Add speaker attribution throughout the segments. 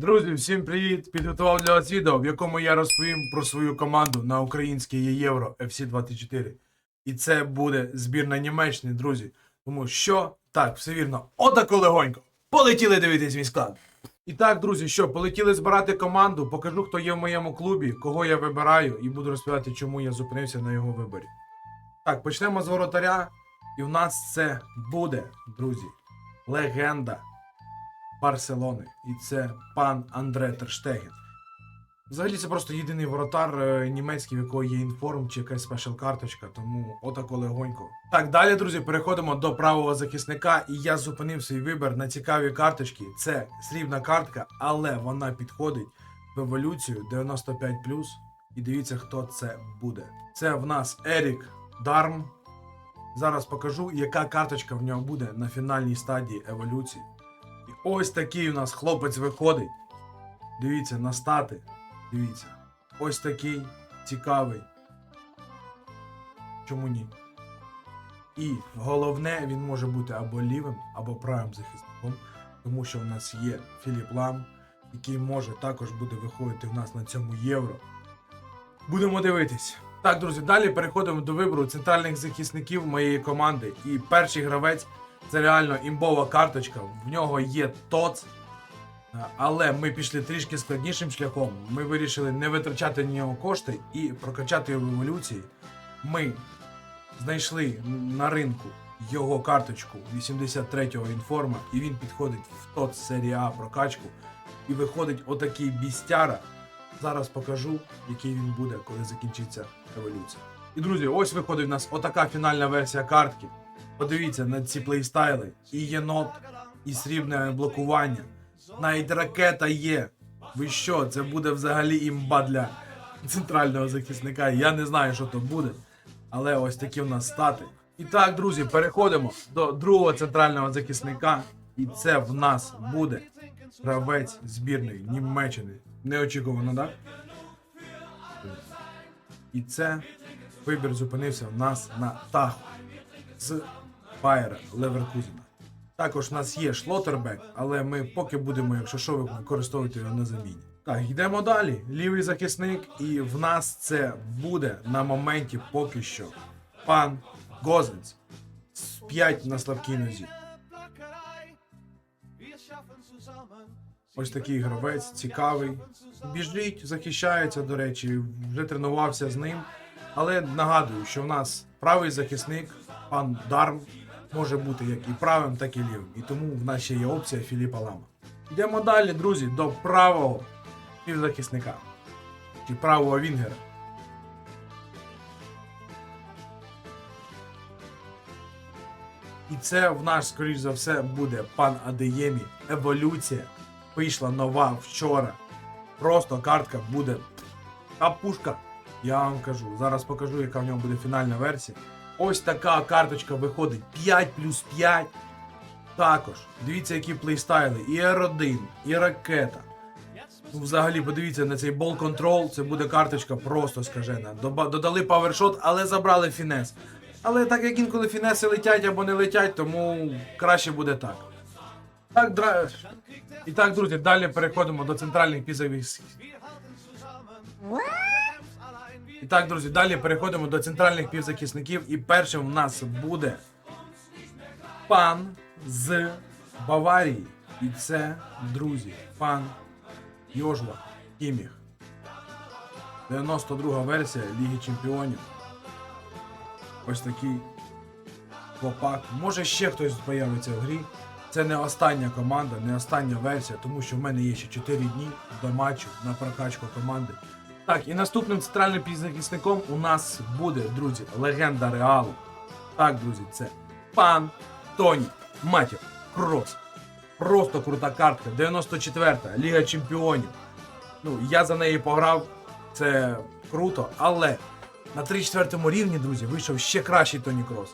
Speaker 1: Друзі, всім привіт! Підготував для вас відео, в якому я розповім про свою команду на українське Євро FC 24. І це буде збірна Німеччини, друзі. Тому що так, все вірно, отако легонько. Полетіли дивитись мій склад. І так, друзі, що, полетіли збирати команду, покажу, хто є в моєму клубі, кого я вибираю, і буду розповідати, чому я зупинився на його виборі. Так, почнемо з воротаря. І в нас це буде, друзі, легенда Барселони. І це пан Андре Терштеген. Взагалі це просто єдиний воротар е, німецький, в якого є інформ чи якась спешл карточка, тому отако легонько. Так, далі, друзі, переходимо до правого захисника, і я зупинив свій вибір на цікаві карточки. Це срібна картка, але вона підходить в еволюцію 95. І дивіться, хто це буде. Це в нас Ерік Дарм. Зараз покажу, яка карточка в нього буде на фінальній стадії еволюції. Ось такий у нас хлопець виходить. Дивіться на стати. Дивіться. Ось такий цікавий. Чому ні? І головне, він може бути або лівим, або правим захисником, тому що в нас є Філіп Лам, який може також буде виходити в нас на цьому євро. Будемо дивитись. Так, друзі, далі переходимо до вибору центральних захисників моєї команди. І перший гравець це реально імбова карточка. В нього є ТОЦ. Але ми пішли трішки складнішим шляхом. Ми вирішили не витрачати на нього кошти і прокачати в еволюції. Ми знайшли на ринку його карточку 83-го інформа, і він підходить в ТОЦ серії А прокачку. І виходить отакий бістяра. Зараз покажу, який він буде, коли закінчиться еволюція. І друзі, ось виходить в нас отака фінальна версія картки. Подивіться на ці плейстайли. І єнот, і срібне блокування. Навіть ракета є. Ви що, це буде взагалі імба для центрального захисника. Я не знаю, що то буде. Але ось такі в нас стати. І так, друзі, переходимо до другого центрального захисника. І це в нас буде гравець збірної Німеччини. Неочікувано, так? І це вибір зупинився в нас на Таху з Байера Леверкузена. Також в нас є Шлотербек, але ми поки будемо, якщо що, використовувати його на заміні. Так, йдемо далі. Лівий захисник, і в нас це буде на моменті поки що пан Гозенц з 5 на слабкій нозі. Ось такий гравець, цікавий. Біжить, захищається, до речі, вже тренувався з ним. Але нагадую, що в нас правий захисник, пан Дарм, може бути як і правим, так і лівим. І тому в нас ще є опція Філіпа Лама. Йдемо далі, друзі, до правого півзахисника. Чи правого Вінгера. І це в нас, скоріш за все, буде пан Адеємі. Еволюція. Вийшла нова вчора. Просто картка буде. Та пушка. Я вам кажу. Зараз покажу, яка в ньому буде фінальна версія. Ось така карточка виходить 5 плюс 5. Також. Дивіться, які плейстайли. І R1, і ракета. Ну, взагалі, подивіться на цей бол контрол. Це буде карточка просто скажена. Додали павершот, але забрали фінес. Але так як інколи фінеси летять або не летять, тому краще буде так. Так, дра... І так, друзі, далі переходимо до центральних пізових. І так, друзі, далі переходимо до центральних півзахисників. І першим у нас буде пан з Баварії. І це, друзі, пан Йожва Кіміх. 92 версія Ліги Чемпіонів. Ось такий хлопак. Може ще хтось появиться в грі. Це не остання команда, не остання версія, тому що в мене є ще 4 дні до матчу на прокачку команди. Так, і наступним центральним півзахисником у нас буде, друзі, легенда Реалу. Так, друзі, це пан Тоні Матір Крос. Просто крута картка. 94-та, Ліга Чемпіонів. Ну, я за неї пограв, це круто, але на 3-4 рівні, друзі, вийшов ще кращий Тоні Крос.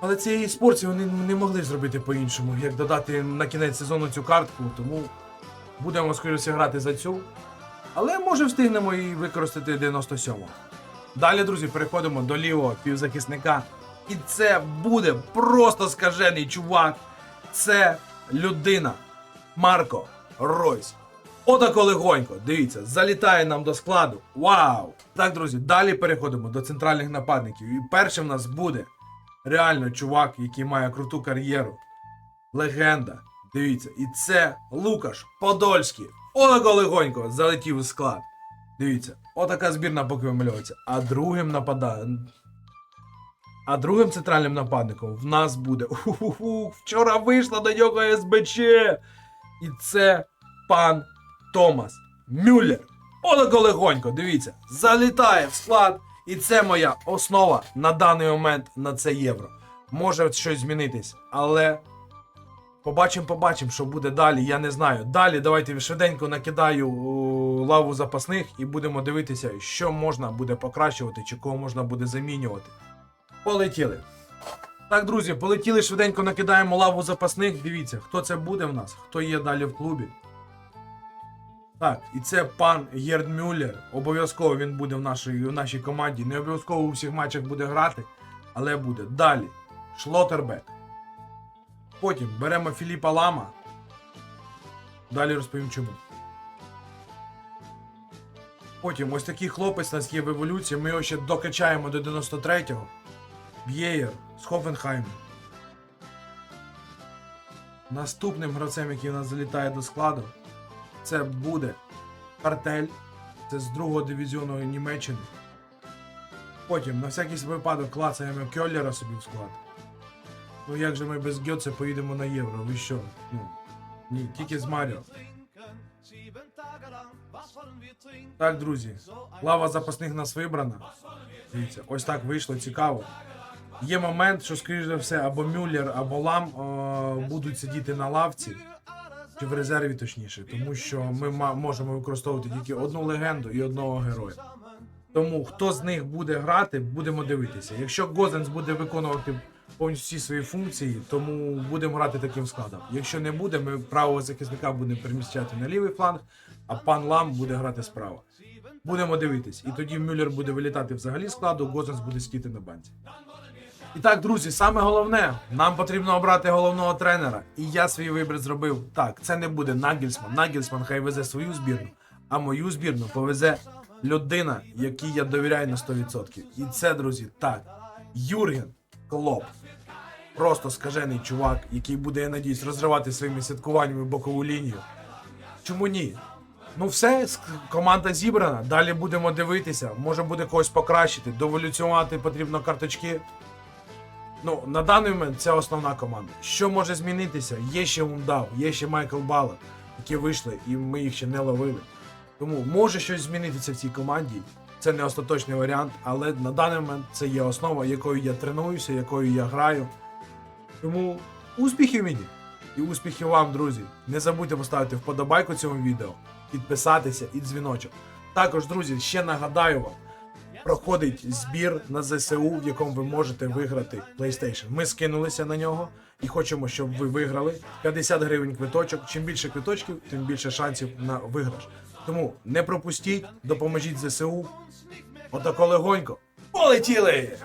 Speaker 1: Але цієї спорті вони не могли зробити по-іншому, як додати на кінець сезону цю картку, тому будемо скоріше грати за цю. Але може встигнемо і використати 97-го. Далі, друзі, переходимо до лівого півзахисника. І це буде просто скажений чувак. Це людина. Марко Ройс. Отако легонько, дивіться, залітає нам до складу. Вау! Так, друзі, далі переходимо до центральних нападників. І першим в нас буде реально чувак, який має круту кар'єру. Легенда. Дивіться, і це Лукаш Подольський. Отако легонько залетів у склад. Дивіться, отака збірна поки вимальовується. А другим нападає. А другим центральним нападником в нас буде. Уху, вчора вийшла до нього СБЧ. І це пан Томас Мюллер. Отако легонько, дивіться, залітає в склад. І це моя основа на даний момент на це євро. Може щось змінитись, але побачимо, побачимо, що буде далі. Я не знаю. Далі давайте швиденько накидаю лаву запасних і будемо дивитися, що можна буде покращувати, чи кого можна буде замінювати. Полетіли. Так, друзі, полетіли швиденько накидаємо лаву запасних. Дивіться, хто це буде в нас, хто є далі в клубі. Так, і це пан Єрд Мюллер. Обов'язково він буде в нашій, в нашій команді. Не обов'язково у всіх матчах буде грати, але буде. Далі. Шлотербек. Потім беремо Філіпа Лама. Далі розповім чому. Потім ось такий хлопець у нас є в еволюції. Ми його ще докачаємо до 93-го. Б'єєр з Хофенхайму. Наступним гравцем, який у нас залітає до складу, це буде картель. Це з другого дивізіону Німеччини. Потім на всякий випадок клацаємо Кьоллера собі в склад. Ну як же ми без Гьоце поїдемо на євро? Ви що? Ну, ні, тільки з Маріо. Так, друзі, лава запасних нас вибрана. Дивіться, ось так вийшло цікаво. Є момент, що, скоріш за все, або Мюллер, або Лам е, будуть сидіти на лавці, чи в резерві точніше, тому що ми можемо використовувати тільки одну легенду і одного героя. Тому хто з них буде грати, будемо дивитися. Якщо Гозенс буде виконувати повністю всі свої функції, тому будемо грати таким складом. Якщо не буде, ми правого захисника будемо переміщати на лівий фланг, а пан Лам буде грати справа. Будемо дивитись. І тоді Мюллер буде вилітати взагалі складу, Гозенс буде сидіти на банці. І так, друзі, саме головне, нам потрібно обрати головного тренера. І я свій вибір зробив. Так, це не буде Нагельсман. Нагельсман хай везе свою збірну, а мою збірну повезе людина, якій я довіряю на 100%. І це, друзі, так. Юрген Клоп. Просто скажений чувак, який буде, я надіюсь, розривати своїми святкуваннями бокову лінію. Чому ні? Ну все, команда зібрана. Далі будемо дивитися. Може буде когось покращити, доволюціонувати потрібно карточки. Ну, на даний момент це основна команда. Що може змінитися? Є ще Ундав, є ще Майкл Балла, які вийшли, і ми їх ще не ловили. Тому може щось змінитися в цій команді. Це не остаточний варіант, але на даний момент це є основа, якою я тренуюся, якою я граю. Тому успіхів мені і успіхів вам, друзі. Не забудьте поставити вподобайку цьому відео, підписатися і дзвіночок. Також, друзі, ще нагадаю вам, проходить збір на ЗСУ, в якому ви можете виграти PlayStation. Ми скинулися на нього і хочемо, щоб ви виграли 50 гривень квиточок. Чим більше квиточків, тим більше шансів на виграш. Тому не пропустіть, допоможіть ЗСУ. Отако легонько. Полетіли!